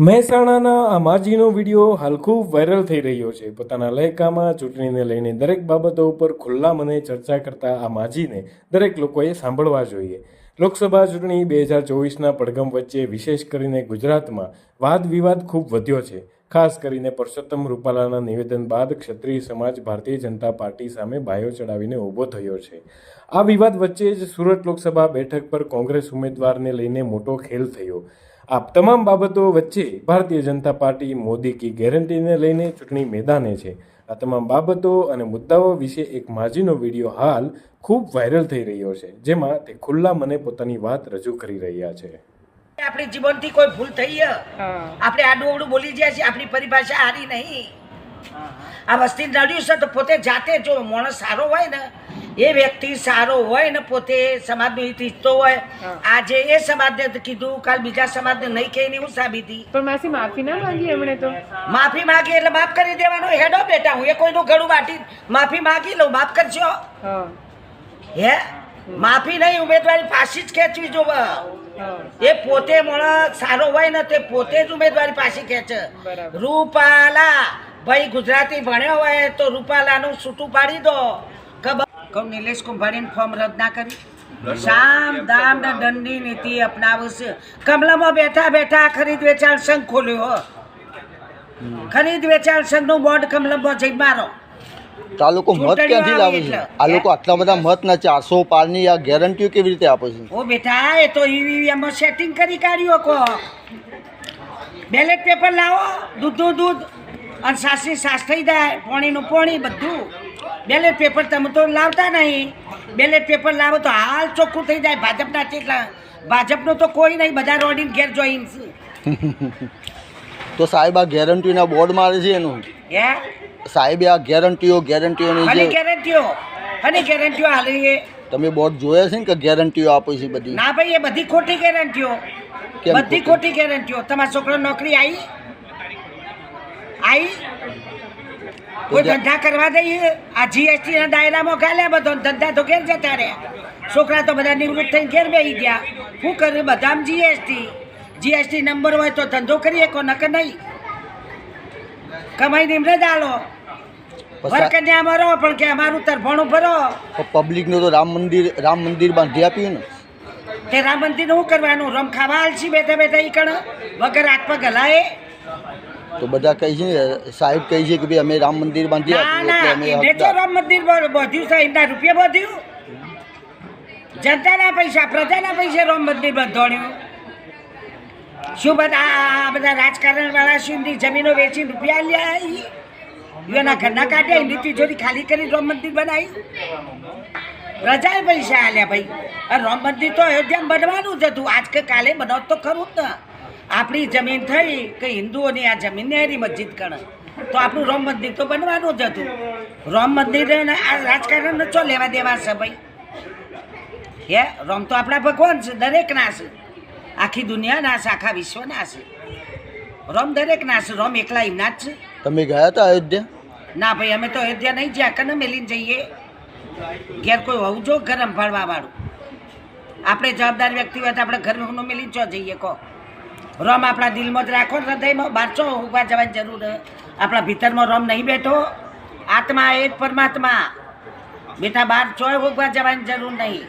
મહેસાણાના આ માજીનો વીડિયો હાલ ખૂબ વાયરલ થઈ રહ્યો છે. પોતાના લહેકામાં ચૂંટણીને લઈને દરેક બાબતો ઉપર ખુલ્લા મને ચર્ચા કરતા આ માજીને દરેક લોકોએ સાંભળવા જોઈએ. લોકસભા ચૂંટણી બે હજાર ચોવીસના પડઘમ વચ્ચે વિશેષ કરીને ગુજરાતમાં વાદ વિવાદ ખૂબ વધ્યો છે. ખાસ કરીને પરસોત્તમ રૂપાલાના નિવેદન બાદ ક્ષત્રિય સમાજ ભારતીય જનતા પાર્ટી સામે બાયો ચડાવીને ઊભો થયો છે. આ વિવાદ વચ્ચે જ સુરત લોકસભા બેઠક પર કોંગ્રેસ ઉમેદવારને લઈને મોટો ખેલ થયો. આ તમામ બાબતો વચ્ચે ભારતીય જનતા પાર્ટી મોદી કી ગેરંટીને લઈને ચૂંટણી મેદાને છે. આ તમામ બાબતો અને મુદ્દાઓ વિશે એક માજીનો વીડિયો હાલ ખૂબ વાયરલ થઈ રહ્યો છે જેમાં તે ખુલ્લા મને પોતાની વાત રજૂ કરી રહ્યા છે. આપણે જીવનથી કોઈ ભૂલ થઈ હે? આપણે આડું અવડું બોલી ગયા છીએ આપણી પરિભાષા હારી નહીં. આ વસ્તી નડ્યું છે તો પોતે જાતે જો માણસ સારો હોય ને એ વ્યક્તિ સારો હોય ને પોતે સમાજનું હિત ઈચ્છતો હોય. આજે એ સમાજને કીધું કાલ બીજા સમાજને નહીં કહીને એવું સાબિતી પણ માસી માફી ના માંગી એમણે તો? માફી માંગી એટલે માફ કરી દેવાનો. હેડો બેટા હું એ કોઈનું ગળું વાટી માફી માંગી લઉં માફ કરજો. હે. માફી નહીં ઉમેદવારી પાછી જ ખેંચવી જો એ પોતે માણસ સારો હોય ને તે પોતે જ ઉમેદવારી પાછી ખેંચે. રૂપાલા. ભાઈ ગુજરાતી ભણ્યો હોય તો રૂપાલાનું છૂટું પાડી દો. ખબર? કહું નિલેશ કુંભાણીને ફોર્મ રદ ના કરી. શામ દામ દંડની નીતિ અપનાવશે. કમલામાં બેઠા બેઠા ખરીદ વેચાણ સંઘ ખોલ્યો ખરીદ વેચાણ સંઘનું બોર્ડ કમલમમાં જઈ મારો. તો આ લોકો મત ક્યાંથી લાવે છે. આ લોકો આટલા બધા મત ના ચારસો પારની આ ગેરંટીઓ કેવી રીતે આપે છે? ઓ બેટા એ તો ઈવીએમમાં સેટિંગ કરી કાઢ્યો કો બેલેટ પેપર લાવો દૂધનું દૂધ અને સાસરી સાસ થઈ જાય પોણીનું પોણી બધું. બેલેટ પેપર તમે તો લાવતા નહીં. બેલેટ પેપર લાવો તો હાલ ચોખ્ખું થઈ જાય. ભાજપના કેટલા ભાજપનું તો કોઈ નહીં બધા રોડીને ઘેર જોઈન. તો સાહેબ આ ગેરંટીના બોર્ડ મારે છે એનું. હે? સાહેબ આ ગેરંટીઓ ગેરંટીઓની જે ગેરંટીઓ. અને ગેરંટીઓ હાલી તમે બોર્ડ જોયા છે ને કે ગેરંટીઓ આપે છે બધી? ના ભાઈ એ બધી ખોટી ગેરંટીઓ. બધી ખોટી? ગેરંટીઓ. તમારા છોકરો નોકરી આવી આવી કોઈ ધંધા કરવા દઈએ? આ જીએસટી ના દાયરામાં ગાલ્યા બધો? ધંધા તો ઘેર જતા રહ્યા છોકરા તો બધા નિવૃત્ત થઈને ઘેર બેસી ગયા. શું કર્યું બધામાં જીએસટી જીએસટી નંબર હોય તો ધંધો કરીએ કો નક નહીં? કમાઈ નિમરે જ આલો. વરકન્યા મરો પણ કે અમારું તરફણું ભરો પબ્લિકનું તો રામ મંદિર રામ મંદિર બાંધી આપ્યું ને તે રામ મંદિરનું શું કરવાનું? રમ ખાવા આલસી બેઠા બેઠા ઈ કણ? વગર હાથ પગ હલાય. તો બધા કહે છે ને, સાહેબ કહે છે કે ભાઈ અમે રામ મંદિર બાંધી આપ્યું એટલે અમે એને તો. રામ મંદિર બાંધ્યું છે રૂપિયા બાંધ્યું. જનતાના પૈસા પ્રજાના પૈસે રામ મંદિર બંધોણ્યું. શું બધા આ- બધા રાજકારણ વાળા શું જમીનો વેચી રૂપિયા લ્યા? એના ઘરના કાઢ્યા એમની તિજોરી ખાલી કરી રામ મંદિર બનાવી પ્રજાએ પૈસા આલ્યા ભાઈ. રામ મંદિર તો અયોધ્યામાં બનવાનું જ હતું. આજ કે કાલે બનાવ તો ખરું જ ને. આપણી જમીન થઈ કે હિન્દુઓની આ જમીનને એની મસ્જિદ ગણે. તો આપણું રામ મંદિર તો બનવાનું જ હતું. રામ મંદિર આ રાજકારણ ચો લેવા દેવા છે ભાઈ? હે રામ તો આપણા ભગવાન છે દરેકના છે. આખી દુનિયાના છે આખા વિશ્વના છે. રામ દરેકના છે રામ એકલા એમના જ છે. તમે ગયા હતા અયોધ્યા? ના ભાઈ અમે તો અયોધ્યા નહીં જ્યાં કને મેલીને જઈએ. ઘેર કોઈ હોવું જો ઘર સંભાળવા વાળું. આપણે જવાબદાર વ્યક્તિ હોય તો આપણે ઘરનું મેલીને ચો જઈએ કહો. રોમ આપણા દિલમાં જ રાખો, હૃદયમાં બારસો ઊભા જવાની જરૂર? આપણા ભીતરમાં રમ નહીં બેઠો. આત્મા એ પરમાત્મા. બેટા બાર છો ઊભા જવાની જરૂર નહીં.